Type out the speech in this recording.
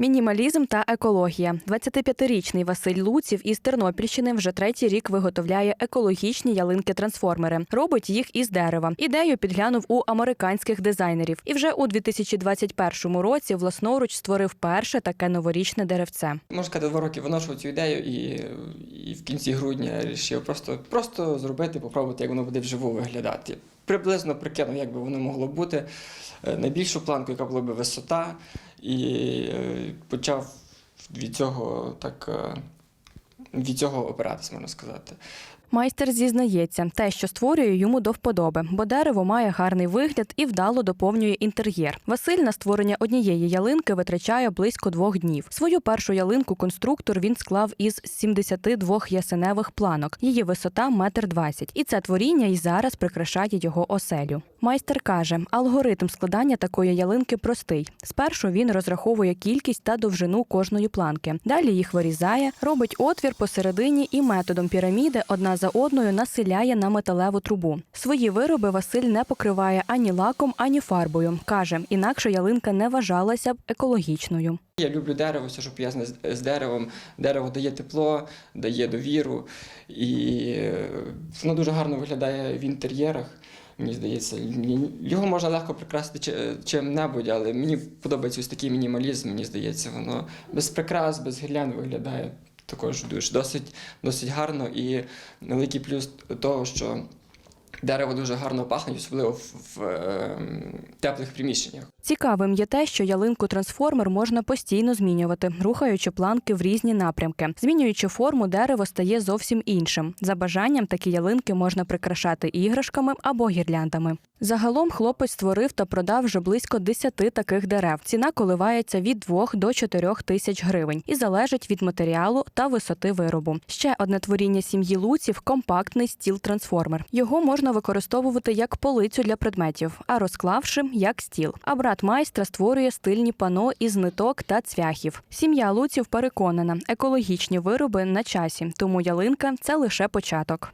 Мінімалізм та екологія. 25-річний Василь Луців із Тернопільщини вже третій рік виготовляє екологічні ялинки-трансформери. Робить їх із дерева. Ідею підглянув у американських дизайнерів. І вже у 2021 році власноруч створив перше таке новорічне деревце. Можна сказати, два роки виношував цю ідею, і, і в кінці грудня вирішив просто, просто зробити, попробувати, як воно буде вживу виглядати. Приблизно прикинув, як би воно могло бути. Е, Найбільшу планку, яка була б висота, і е, почав від цього так. е, Від цього опиратись, можна сказати. Майстер зізнається, те, що створює йому до вподоби, бо дерево має гарний вигляд і вдало доповнює інтер'єр. Василь на створення однієї ялинки витрачає близько двох днів. Свою першу ялинку конструктор він склав із 72 ясеневих планок. Її висота метр двадцять. І це творіння і зараз прикрашає його оселю. Майстер каже, алгоритм складання такої ялинки простий. Спершу він розраховує кількість та довжину кожної планки. Далі їх вирізає, робить отвір посередині і методом піраміди одна за одною населяє на металеву трубу. Свої вироби Василь не покриває ані лаком, ані фарбою. каже, інакше ялинка не вважалася б екологічною. Я люблю дерево, все, що пов'язане з, деревом. Дерево дає тепло, дає довіру, і е, воно дуже гарно виглядає в інтер'єрах. Мені здається, його можна легко прикрасити чи- чим-небудь, але мені подобається ось такий мінімалізм. Мені здається, воно без прикрас, без гірлянд виглядає також дуже досить, досить гарно. І великий плюс того, що дерево дуже гарно пахне, особливо в, в е, теплих приміщеннях. Цікавим є те, що ялинку трансформер можна постійно змінювати, рухаючи планки в різні напрямки. Змінюючи форму, дерево стає зовсім іншим. За бажанням такі ялинки можна прикрашати іграшками або гірляндами. Загалом хлопець створив та продав вже близько 10 таких дерев. Ціна коливається від 2 до 4 тисяч гривень і залежить від матеріалу та висоти виробу. Ще одне творіння сім'ї Луців компактний стіл-трансформер. Його можна використовувати як полицю для предметів, а розклавши як стіл. А брат майстра створює стильні пано із ниток та цвяхів. Сім'я Луців переконана, екологічні вироби на часі, тому ялинка це лише початок.